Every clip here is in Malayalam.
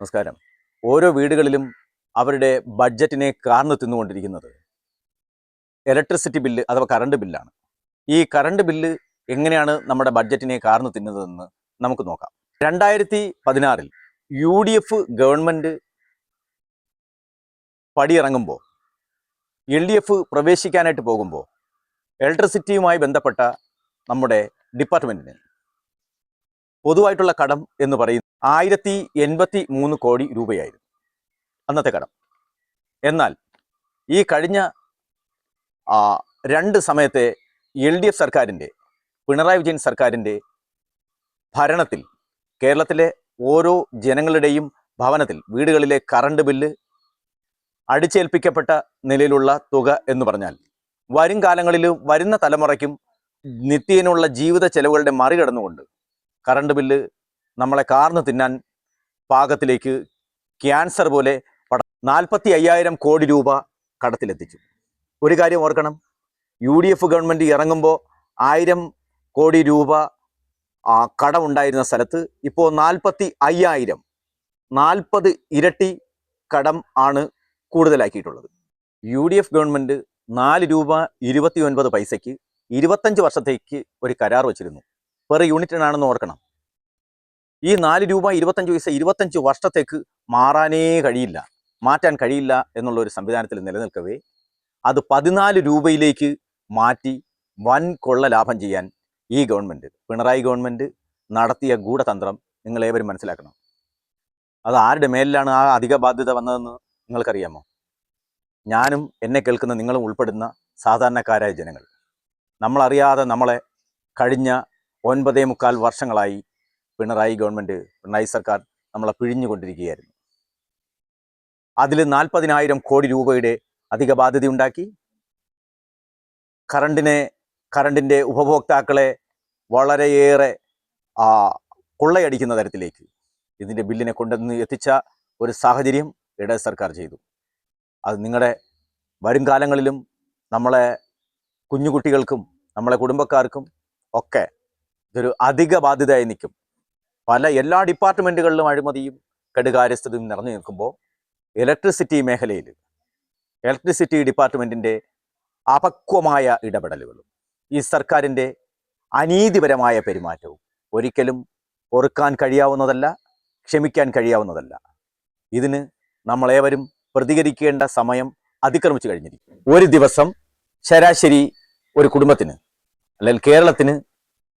നമസ്കാരം. ഓരോ വീടുകളിലും അവരുടെ ബഡ്ജറ്റിനെ കാർന്നു തിന്നുകൊണ്ടിരിക്കുന്നത്. ഇലക്ട്രിസിറ്റി ബില്ല് അഥവാ കറണ്ട് ബില്ലാണ്. ഈ കറണ്ട് ബില്ല് എങ്ങനെയാണ് നമ്മുടെ ബഡ്ജറ്റിനെ കാർന്നു തിന്നതെന്ന് നമുക്ക് നോക്കാം. രണ്ടായിരത്തി പതിനാറിൽ യു ഡി എഫ് ഗവൺമെന്റ് പടിയിറങ്ങുമ്പോൾ എൽ ഡി എഫ് പ്രവേശിക്കാനായിട്ട് പോകുമ്പോൾ ഇലക്ട്രിസിറ്റിയുമായി ബന്ധപ്പെട്ട നമ്മുടെ ഡിപ്പാർട്ട്മെന്റിന് പൊതുവായിട്ടുള്ള കടം എന്ന് പറയുന്നത് ആയിരത്തി എൺപത്തി മൂന്ന് കോടി രൂപയായിരുന്നു. അന്നത്തെ കടം. എന്നാൽ ഈ കഴിഞ്ഞ രണ്ട് സമയത്തെ എൽ ഡി എഫ് സർക്കാരിന്റെ പിണറായി വിജയൻ സർക്കാരിന്റെ ഭരണത്തിൽ കേരളത്തിലെ ഓരോ ജനങ്ങളുടെയും ഭവനത്തിൽ വീടുകളിലെ കറണ്ട് ബില്ല് അടിച്ചേൽപ്പിക്കപ്പെട്ട നിലയിലുള്ള തുക എന്ന് പറഞ്ഞാൽ വരും കാലങ്ങളിലും വരുന്ന തലമുറയ്ക്കും നിത്യേനുള്ള ജീവിത ചെലവുകളുടെ മറികടന്നുകൊണ്ട് കറണ്ട് ബില്ല് നമ്മളെ കാർന്ന് തിന്നാൻ പാകത്തിലേക്ക് ക്യാൻസർ പോലെ പട നാൽപ്പത്തി അയ്യായിരം കോടി രൂപ കടത്തിലെത്തിച്ചു. ഒരു കാര്യം ഓർക്കണം. യു ഡി എഫ് ഗവൺമെന്റ് ഇറങ്ങുമ്പോൾ ആയിരം കോടി രൂപ കടമുണ്ടായിരുന്ന സ്ഥലത്ത് ഇപ്പോൾ നാൽപ്പത്തി അയ്യായിരം നാൽപ്പത് ഇരട്ടി കടം ആണ് കൂടുതലാക്കിയിട്ടുള്ളത്. യു ഡി എഫ് ഗവൺമെന്റ് നാല് രൂപ ഇരുപത്തി ഒൻപത് പൈസയ്ക്ക് ഇരുപത്തഞ്ച് വർഷത്തേക്ക് ഒരു കരാർ വച്ചിരുന്നു. പെർ യൂണിറ്റിനാണെന്ന് ഓർക്കണം. ഈ നാല് രൂപ ഇരുപത്തഞ്ച് പൈസ ഇരുപത്തഞ്ച് വർഷത്തേക്ക് മാറാനേ കഴിയില്ല. മാറ്റാൻ കഴിയില്ല എന്നുള്ള ഒരു സംവിധാനത്തിൽ നിലനിൽക്കവേ അത് പതിനാല് രൂപയിലേക്ക് മാറ്റി വൻ കൊള്ള ലാഭം ചെയ്യാൻ ഈ ഗവൺമെന്റ് പിണറായി ഗവൺമെന്റ് നടത്തിയ ഗൂഢതന്ത്രം നിങ്ങൾ ഏവരും മനസ്സിലാക്കണം. അത് ആരുടെ മേലിലാണ് ആ അധിക ബാധ്യത വന്നതെന്ന് നിങ്ങൾക്കറിയാമോ? ഞാനും എന്നെ കേൾക്കുന്ന നിങ്ങളും ഉൾപ്പെടുന്ന സാധാരണക്കാരായ ജനങ്ങൾ. നമ്മളറിയാതെ നമ്മളെ കഴിഞ്ഞ ഒൻപതേ മുക്കാൽ വർഷങ്ങളായി പിണറായി ഗവൺമെന്റ് പിണറായി സർക്കാർ നമ്മളെ പിഴിഞ്ഞുകൊണ്ടിരിക്കുകയായിരുന്നു. അതിൽ നാൽപ്പതിനായിരം കോടി രൂപയുടെ അധിക ബാധ്യത ഉണ്ടാക്കി. കറണ്ടിനെ കറണ്ടിന്റെ ഉപഭോക്താക്കളെ വളരെയേറെ കൊള്ളയടിക്കുന്ന തരത്തിലേക്ക് ഇതിന്റെ ബില്ലിനെ കൊണ്ടുവന്ന് എത്തിച്ച ഒരു സാഹചര്യം ഇടത് സർക്കാർ ചെയ്തു. അത് നിങ്ങളുടെ വരും കാലങ്ങളിലും നമ്മളെ കുഞ്ഞുകുട്ടികൾക്കും നമ്മളെ കുടുംബക്കാർക്കും ഒക്കെ ഇതൊരു അധിക ബാധ്യതയായി നിൽക്കും. പല എല്ലാ ഡിപ്പാർട്ട്മെന്റുകളിലും അഴിമതിയും കെടുകാര്യസ്ഥതയും നിറഞ്ഞു നിൽക്കുമ്പോൾ ഇലക്ട്രിസിറ്റി മേഖലയിൽ ഇലക്ട്രിസിറ്റി ഡിപ്പാർട്ട്മെന്റിന്റെ അപക്വമായ ഇടപെടലുകളും ഈ സർക്കാരിന്റെ അനീതിപരമായ പെരുമാറ്റവും ഒരിക്കലും ഒറുക്കാൻ കഴിയാവുന്നതല്ല ക്ഷമിക്കാൻ കഴിയാവുന്നതല്ല. ഇതിന് നമ്മളേവരും പ്രതികരിക്കേണ്ട സമയം അതിക്രമിച്ചു കഴിഞ്ഞിരിക്കും ഒരു ദിവസം ശരാശരി ഒരു കുടുംബത്തിന് അല്ലെങ്കിൽ കേരളത്തിന്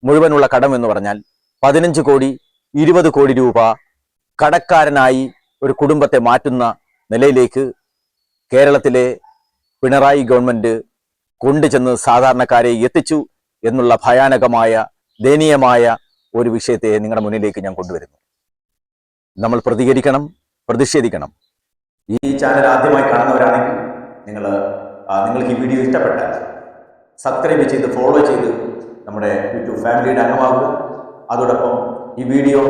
മുഴുവനുള്ള കടം എന്ന് പറഞ്ഞാൽ പതിനഞ്ച് കോടി ഇരുപത് കോടി രൂപ കടക്കാരനായി ഒരു കുടുംബത്തെ മാറ്റുന്ന നിലയിലേക്ക് കേരളത്തിലെ പിണറായി ഗവൺമെന്റ് കൊണ്ടുചെന്ന് സാധാരണക്കാരെ എത്തിച്ചു എന്നുള്ള ഭയാനകമായ ദയനീയമായ ഒരു വിഷയത്തെ നിങ്ങളുടെ മുന്നിലേക്ക് ഞാൻ കൊണ്ടുവരുന്നു. നമ്മൾ പ്രതികരിക്കണം പ്രതിഷേധിക്കണം. ഈ ചാനൽ ആദ്യമായി കാണുന്നവരാണെങ്കിൽ നിങ്ങൾ നിങ്ങൾക്ക് ഈ വീഡിയോ ഇഷ്ടപ്പെട്ടാൽ സബ്സ്ക്രൈബ് ചെയ്ത് ഫോളോ ചെയ്ത് നമ്മുടെ യൂട്യൂബ് ഫാമിലിയുടെ അംഗമാകുക. അതോടൊപ്പം ഈ വീഡിയോ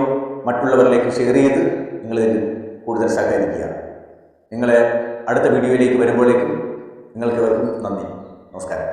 മറ്റുള്ളവരിലേക്ക് ഷെയർ ചെയ്ത് നിങ്ങളിതിൽ കൂടുതൽ സഹകരിക്കുക. നിങ്ങളെ അടുത്ത വീഡിയോയിലേക്ക് വരുമ്പോഴേക്കും നിങ്ങൾക്ക് നന്ദി. നമസ്കാരം.